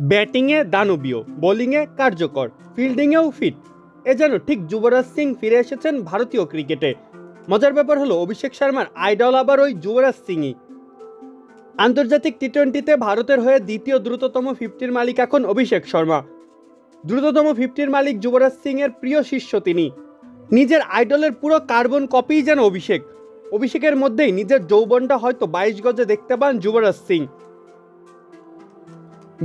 ব্যাটিংয়ে দানবীয়, বোলিংয়ে কার্যকর, ফিল্ডিংয়েও ফিট। এ যেন ঠিক যুবরাজ সিং ফিরে এসেছেন ভারতীয় ক্রিকেটে। মজার ব্যাপার হলো, অভিষেক শর্মার আইডল আবার ওই যুবরাজ সিংই। আন্তর্জাতিক টি টোয়েন্টিতে ভারতের হয়ে দ্বিতীয় দ্রুততম ফিফটির মালিক এখন অভিষেক শর্মা। দ্রুততম ফিফটির মালিক যুবরাজ সিং এর প্রিয় শিষ্য তিনি। নিজের আইডলের পুরো কার্বন কপিই যেন অভিষেক। অভিষেকের মধ্যেই নিজের যৌবনটা হয়তো বাইশ গজে দেখতে পান যুবরাজ সিং।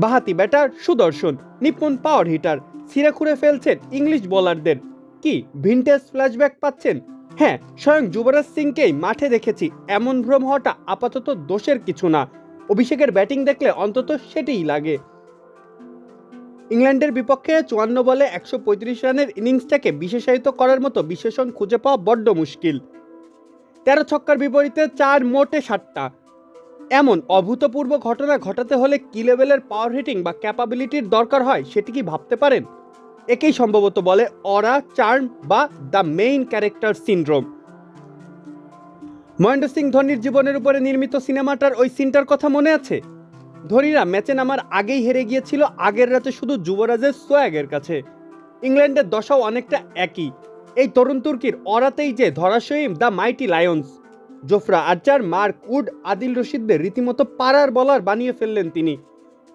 বাহাতি ব্যাটার সুদর্শন, নিপুণ পাওয়ার হিটার খুঁড়ে ফেলছেন ইংলিশ বোলারদের কি ভিনটেজ ফ্ল্যাশব্যাক পাচ্ছেন? হ্যাঁ স্বয়ং যুবরাজ সিংকেই মাঠে দেখেছি, এমন ভ্রম হওয়াটা আপাতত দোষের কিছু না। অভিষেকের ব্যাটিং দেখলে অন্তত সেটিই লাগে। ইংল্যান্ডের বিপক্ষে চুয়ান্ন বলে একশো পঁয়ত্রিশ রানের ইনিংসটাকে বিশেষায়িত করার মতো বিশেষণ খুঁজে পাওয়া বড্ড মুশকিল। তেরো ছক্কার বিপরীতে চার মোটে সাতটা। এমন অভূতপূর্ব ঘটনা ঘটাতে হলে কি লেভেলের পাওয়ার হিটিং বা ক্যাপাবিলিটির দরকার হয় সেটি কি ভাবতে পারেন? একেই সম্ভবত বলে অরা চার্ম বা the main character syndrome. Mahendra Singh ধোনির জীবনের উপরে নির্মিত সিনেমাটার ওই সিনটার কথা মনে আছে? ধোনিরা ম্যাচে নামার আগেই হেরে গিয়েছিল, আগের রাতে শুধু যুবরাজের সোয়াগের কাছে। ইংল্যান্ডের দশাও অনেকটা একই। এই তরুণ তুর্কির অরাতেই যে ধরাশয়ীম the mighty lions. Jofra Archer, Mark Wood, Adil রশিদদের রীতিমতো পাড়ার বলার বানিয়ে ফেললেন তিনি।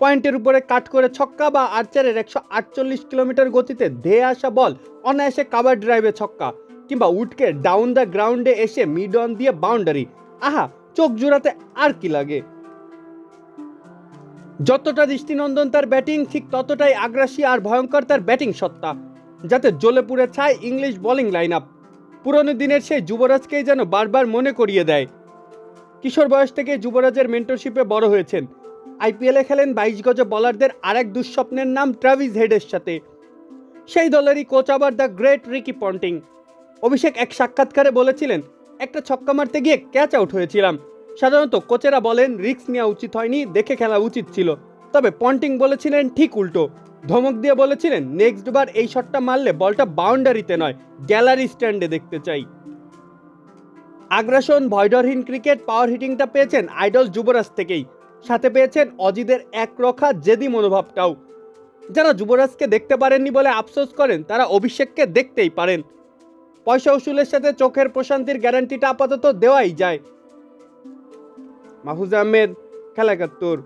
পয়েন্টের উপরে কাট করে ছক্কা বা আর্চারের একশো আটচল্লিশ কিলোমিটার গতিতে ধেয়ে আসা বল অনায়াসে কাবার ড্রাইভে ছক্কা কিংবা উডকে ডাউন দ্য গ্রাউন্ডে এসে মিড অন দিয়ে বাউন্ডারি। আহা, চোখ জোড়াতে আর কি লাগে। যতটা দৃষ্টিনন্দন তার ব্যাটিং, ঠিক ততটাই আগ্রাসী আর ভয়ঙ্কর তার ব্যাটিং সত্তা, যাতে জ্বলে পুড়ে ছায় ইংলিশ বোলিং লাইন আপ পুরনো দিনের সেই যুবরাজকেই যেন বারবার মনে করিয়ে দেয়। কিশোর বয়স থেকে যুবরাজের মেন্টরশিপে বড় হয়েছেন। আইপিএলে খেলেন বাইশ গজ বলারদের আরেক দুঃস্বপ্নের নাম ট্রাভিস হেডের সাথে। সেই দলেরই কোচ আবার the great Ricky Ponting Abhishek এক সাক্ষাৎকারে বলেছিলেন, একটা ছক্কা মারতে গিয়ে ক্যাচ আউট হয়েছিলাম। সাধারণত কোচেরা বলেন, রিস্ক নেওয়া উচিত হয়নি, দেখে খেলা উচিত ছিল। তবে পন্টিং বলেছিলেন, ঠিক উল্টো। ধমক দিয়ে বলেছিলেন নেক্সট বার এই শটটা মারলে বলটা বাউন্ডারিতে নয় গ্যালারি স্ট্যান্ডে দেখতে চাই। আগ্রাসন, ভয়ডরহীন ক্রিকেট পাওয়ার হিটিংটা পেয়েছেন আইডল যুবরাজ থেকেই। সাথে পেয়েছেন অজিদের এক একরক্ষা জেদি মনোভাবটাও। যারা যুবরাজকে দেখতে পারেননি বলে আফসোস করেন, তারা অভিষেককে দেখতেই পারেন। পয়সা উসুলের সাথে চোখের প্রশান্তির গ্যারান্টিটা আপাতত দেওয়াই যায়। মাহফুজ আহমেদ খেলা একাত্তর